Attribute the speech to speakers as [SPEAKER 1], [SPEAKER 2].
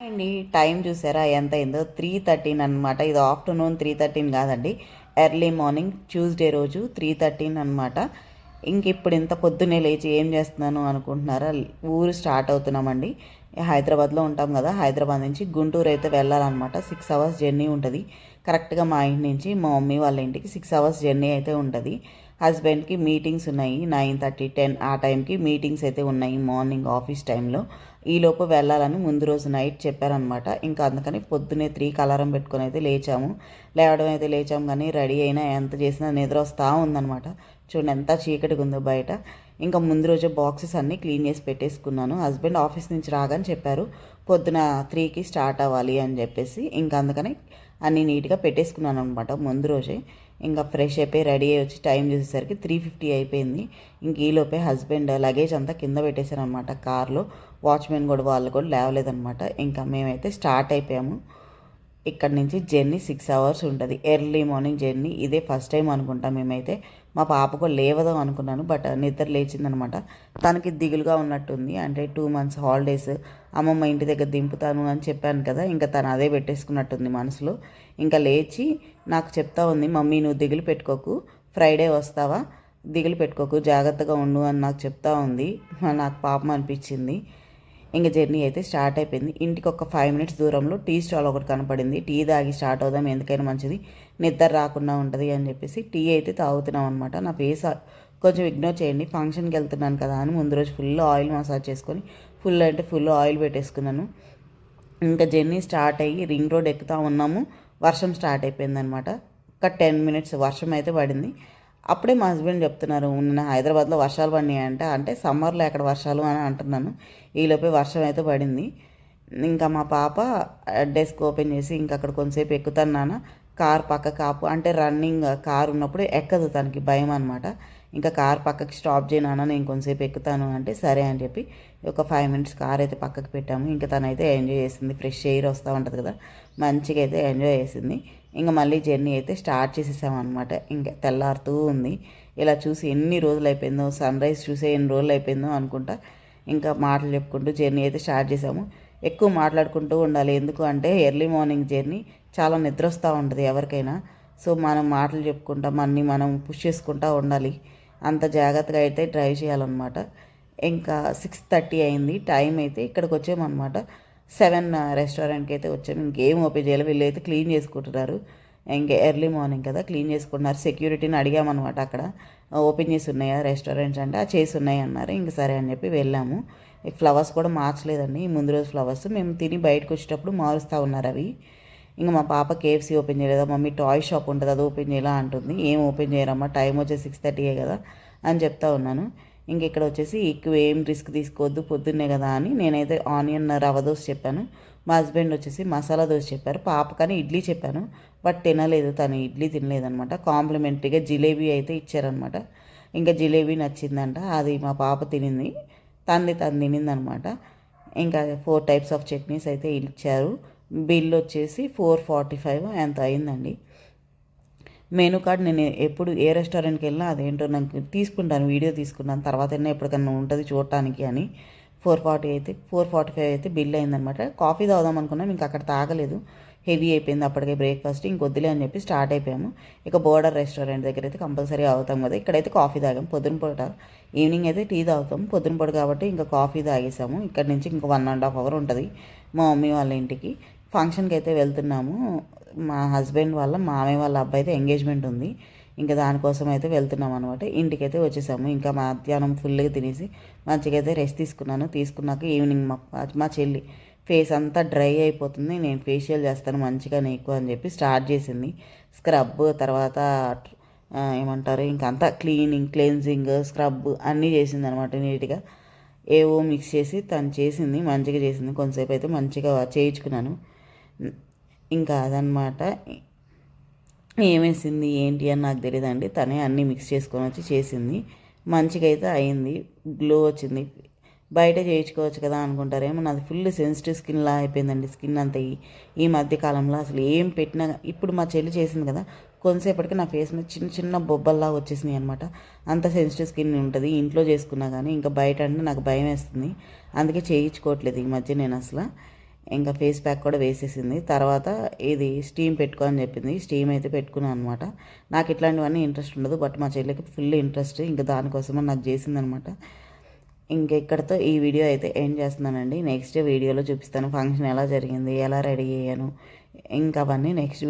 [SPEAKER 1] అండి టైం చూసారా ఎంత అయిందో? త్రీ థర్టీన్ అనమాట ఇది ఆఫ్టర్నూన్ త్రీ థర్టీన్ కాదండి. ఎర్లీ మార్నింగ్ ట్యూస్డే రోజు త్రీ థర్టీన్ అనమాట ఇంక ఇప్పుడు ఇంత పొద్దున్నే లేచి ఏం చేస్తున్నాను అనుకుంటున్నారా? ఊరు స్టార్ట్ అవుతున్నామండి. హైదరాబాద్లో ఉంటాం కదా హైదరాబాద్ నుంచి గుంటూరు అయితే వెళ్ళాలన్నమాట. సిక్స్ అవర్స్ జర్నీ ఉంటుంది. కరెక్ట్గా మా ఇంటి నుంచి మా మమ్మీ వాళ్ళ ఇంటికి సిక్స్ అవర్స్ జర్నీ అయితే ఉంటుంది. హస్బెండ్కి మీటింగ్స్ ఉన్నాయి నైన్ థర్టీ టెన్ ఆ టైంకి మీటింగ్స్ అయితే ఉన్నాయి మార్నింగ్ ఆఫీస్ టైంలో. ఈలోపు వెళ్ళాలని ముందు రోజు నైట్ చెప్పారనమాట ఇంకా అందుకని పొద్దునే త్రీ కలారం పెట్టుకొని అయితే లేచాము. లేవడం అయితే లేచాము కానీ రెడీ అయినా ఎంత చేసినా నిద్ర వస్తూ ఉందనమాట చూడండి ఎంత చీకటిగా ఉందో బయట. ఇంకా ముందు రోజు బాక్సెస్ అన్నీ క్లీన్ చేసి పెట్టేసుకున్నాను. హస్బెండ్ ఆఫీస్ నుంచి రాగానే చెప్పారు పొద్దున త్రీకి స్టార్ట్ అవ్వాలి అని చెప్పేసి. ఇంకా అందుకని అన్నీ నీట్గా పెట్టేసుకున్నాను అనమాట ముందు రోజే. ఇంకా ఫ్రెష్ అయిపోయి రెడీ అయ్యి వచ్చి టైం చూసేసరికి త్రీ ఫిఫ్టీ అయిపోయింది. ఇంక ఈలోపే హస్బెండ్ లగేజ్ అంతా కింద పెట్టేశారు అనమాట కార్లో వాచ్మెన్ కూడా వాళ్ళు కూడా లేవలేదనమాట ఇంకా మేమైతే స్టార్ట్ అయిపోయాము. ఇక్కడ నుంచి జర్నీ సిక్స్ అవర్స్ ఉంటుంది. Early morning journey. ఇదే ఫస్ట్ టైం అనుకుంటాం మేమైతే. మా పాప కూడా లేవదాం అనుకున్నాను బట్ నిద్ర లేచిందనమాట. తనకి దిగులుగా ఉన్నట్టుంది. అంటే టూ మంత్స్ హాలిడేస్. అమ్మమ్మ ఇంటి దగ్గర దింపుతాను అని చెప్పాను కదా ఇంకా తను అదే పెట్టేసుకున్నట్టుంది మనసులో. ఇంకా లేచి నాకు చెప్తా ఉంది మమ్మీ నువ్వు దిగులు పెట్టుకోకు. ఫ్రైడే వస్తావా? దిగులు పెట్టుకోకు. జాగ్రత్తగా ఉండు అని నాకు చెప్తా ఉంది. నాకు పాపం అనిపించింది. ఇంకా జర్నీ అయితే స్టార్ట్ అయిపోయింది. ఇంటికి ఒక ఫైవ్ మినిట్స్ దూరంలో టీ స్టాల్ ఒకటి కనపడింది. టీ తాగి స్టార్ట్ అవుదాం ఎందుకైనా మంచిది. నిద్ర రాకుండా ఉంటుంది అని చెప్పేసి టీ అయితే తాగుతున్నాం అనమాట నా ఫేస్ కొంచెం ఇగ్నోర్ చేయండి. ఫంక్షన్కి వెళ్తున్నాను కదా అని ముందు రోజు ఫుల్ ఆయిల్ మసాజ్ చేసుకొని ఫుల్ అంటే ఫుల్ ఆయిల్ పెట్టేసుకున్నాను. ఇంకా జర్నీ స్టార్ట్ అయ్యి రింగ్ రోడ్ ఎక్కుతా ఉన్నాము. వర్షం స్టార్ట్ అయిపోయింది అనమాట ఒక టెన్ మినిట్స్ వర్షం అయితే పడింది. అప్పుడే మా హస్బెండ్ చెప్తున్నారు నిన్న హైదరాబాద్లో వర్షాలు పడినాయి అంటే అంటే సమ్మర్లో ఎక్కడ వర్షాలు అని అంటున్నాను. ఈలోపే వర్షం అయితే పడింది. ఇంకా మా పాప డెస్క్ ఓపెన్ చేసి ఇంకా అక్కడ కొంతసేపు ఎక్కుతాను నాన్న కార్ పక్క కాపు. అంటే రన్నింగ్ కార్ ఉన్నప్పుడు ఎక్కదు తనకి భయం అనమాట ఇంకా కార్ పక్కకి స్టాప్ చేయనా నేను కొంతసేపు ఎక్కుతాను. అంటే సరే అని చెప్పి ఒక ఫైవ్ మినిట్స్ కార్ అయితే పక్కకి పెట్టాము. ఇంకా తనైతే ఎంజాయ్ చేసింది. ఫ్రెష్ ఎయిర్ వస్తూ ఉంటుంది కదా మంచిగా అయితే ఎంజాయ్ చేసింది. ఇంకా మళ్ళీ జర్నీ అయితే స్టార్ట్ చేసేసామన్నమాట. ఇంకా తెల్లారుతూ ఉంది. ఇలా చూసి ఎన్ని రోజులు అయిపోయిందో సన్ రైజ్ చూసే ఎన్ని రోజులు అయిపోయిందో అనుకుంటా ఇంకా మాటలు చెప్పుకుంటూ జర్నీ అయితే స్టార్ట్ చేసాము. ఎక్కువ మాట్లాడుకుంటూ ఉండాలి. ఎందుకు అంటే ఎర్లీ మార్నింగ్ జర్నీ చాలా నిద్ర వస్తూ ఉంటుంది ఎవరికైనా. సో మనం మాటలు చెప్పుకుంటా మనని మనం పుష్ చేసుకుంటూ ఉండాలి. అంత జాగ్రత్తగా అయితే డ్రైవ్ చేయాలన్నమాట. ఇంకా సిక్స్ థర్టీ అయింది. టైం అయితే ఇక్కడికి వచ్చామన్నమాట. సెవెన్ రెస్టారెంట్కి అయితే వచ్చాము ఇంకేం ఓపెన్ చేయాలి. వీళ్ళు అయితే క్లీన్ చేసుకుంటున్నారు. ఇంకా ఎర్లీ మార్నింగ్ కదా క్లీన్ చేసుకుంటున్నారు. సెక్యూరిటీని అడిగామన్నమాట అక్కడ. ఓపెన్ చేసి ఉన్నాయా రెస్టారెంట్స్ అంటే ఆ చేసి ఉన్నాయి అన్నారు. ఇంక సరే అని చెప్పి వెళ్ళాము. ఫ్లవర్స్ కూడా మార్చలేదండి. ముందు రోజు ఫ్లవర్స్ మేము తిని బయటకు వచ్చేటప్పుడు మారుస్తూ ఉన్నారు అవి. ఇంకా మా పాప కేఎఫ్సీ ఓపెన్ చేయలేదా. మమ్మీ టాయ్ షాప్ ఉంటుంది అది ఓపెన్ చేయాలా? అంటుంది. ఏం ఓపెన్ చేయరమ్మా టైం వచ్చే సిక్స్ థర్టీయే కదా అని చెప్తా ఉన్నాను. ఇంక ఇక్కడ వచ్చేసి ఎక్కువ ఏం రిస్క్ తీసుకోవద్దు పొద్దున్నే కదా అని నేనైతే ఆనియన్ రవ దోశ చెప్పాను. మా హస్బెండ్ వచ్చేసి మసాలా దోశ చెప్పారు. పాప కానీ ఇడ్లీ చెప్పాను. బట్ తినలేదు తను ఇడ్లీ తినలేదనమాట. కాంప్లిమెంటరీగా జిలేబీ అయితే ఇచ్చారనమాట. ఇంకా జిలేబీ నచ్చిందంట. అది మా పాప తినింది. తంది తను తినిందనమాట. ఇంకా ఫోర్ టైప్స్ ఆఫ్ చట్నీస్ అయితే ఇచ్చారు. బిల్ వచ్చేసి ఫోర్ ఫార్టీ ఫైవ్ ఎంత అయిందండి. మెనూ కార్డ్ నేను ఎప్పుడు ఏ రెస్టారెంట్కి వెళ్ళినా అదేంటో నాకు తీసుకుంటాను వీడియో తీసుకున్నాను తర్వాత అయినా ఎప్పటికన్నా ఉంటుంది చూడటానికి అని. ఫోర్ ఫార్టీ అయితే ఫోర్ ఫార్టీ ఫైవ్ అయితే బిల్ అయిందనమాట. కాఫీ తాగుదాం అనుకున్నాం ఇంకా అక్కడ తాగలేదు. హెవీ అయిపోయింది అప్పటికే బ్రేక్ఫాస్ట్. ఇంకొద్దులే అని చెప్పి స్టార్ట్ అయిపోయాము. ఇక బోర్డర్ రెస్టారెంట్ దగ్గర అయితే కంపల్సరీ అవుతాం కదా. ఇక్కడైతే కాఫీ తాగాం. పొద్దున పూట ఈవినింగ్ అయితే టీ తాగుతాం. పొద్దున పూట కాబట్టి ఇంకా కాఫీ తాగేసాము. ఇక్కడ నుంచి ఇంకా వన్ అండ్ హాఫ్ అవర్ ఉంటుంది మా మమ్మీ వాళ్ళ ఇంటికి. ఫంక్షన్కి అయితే వెళ్తున్నాము. మా హస్బెండ్ వాళ్ళ మామయ్య వాళ్ళ అబ్బాయి అయితే ఎంగేజ్మెంట్ ఉంది. ఇంకా దానికోసం అయితే వెళ్తున్నాం అనమాట ఇంటికైతే వచ్చేసాము. ఇంకా మధ్యాహ్నం ఫుల్గా తినేసి మంచిగా అయితే రెస్ట్ తీసుకున్నాను. తీసుకున్నాక ఈవినింగ్ మా మా చెల్లి ఫేస్ అంతా డ్రై అయిపోతుంది. నేను ఫేషియల్ చేస్తాను మంచిగా నీకు అని చెప్పి స్టార్ట్ చేసింది. స్క్రబ్ తర్వాత ఏమంటారు ఇంకా అంతా క్లీనింగ్ క్లెన్జింగ్ స్క్రబ్ అన్నీ చేసింది అనమాట నీట్గా. ఏవో మిక్స్ చేసి తను చేసింది మంచిగా చేసింది. కొంతసేపు అయితే మంచిగా చేయించుకున్నాను. ఇంకా అదనమాట ఏమేసింది ఏంటి అని నాకు తెలియదండి తనే అన్నీ మిక్స్ చేసుకొని వచ్చి చేసింది. మంచిగా అయితే అయింది. గ్లో వచ్చింది. బయట చేయించుకోవచ్చు కదా అనుకుంటారేమో. నాది ఫుల్ సెన్సిటివ్ స్కిన్లా అయిపోయిందండి స్కిన్ అంతా ఈ మధ్య కాలంలో. అసలు ఏం పెట్టినా ఇప్పుడు మా చెల్లి చేసింది కదా కొంతసేపటికి నా ఫేస్ మీద చిన్న చిన్న బొబ్బల్లా వచ్చేసినాయి అనమాట అంత సెన్సిటివ్ స్కిన్ ఉంటుంది. ఇంట్లో చేసుకున్నా కానీ ఇంకా బయట అంటే నాకు భయం వేస్తుంది అందుకే చేయించుకోవట్లేదు ఈ మధ్య నేను అసలు. ఇంకా ఫేస్ ప్యాక్ కూడా వేసేసింది. తర్వాత ఇది స్టీమ్ పెట్టుకో అని చెప్పింది. స్టీమ్ అయితే పెట్టుకున్నాను అనమాట. నాకు ఇట్లాంటివన్నీ ఇంట్రెస్ట్ ఉండదు. బట్ మా చెల్లికి ఫుల్ ఇంట్రెస్ట్. ఇంకా దానికోసమని నాకు చేసిందనమాట. ఇంకా ఇక్కడతో ఈ వీడియో అయితే ఎండ్ చేస్తున్నానండి. నెక్స్ట్ వీడియోలో చూపిస్తాను ఫంక్షన్ ఎలా జరిగింది ఎలా రెడీ అయ్యాను. ఇంకా అవన్నీ నెక్స్ట్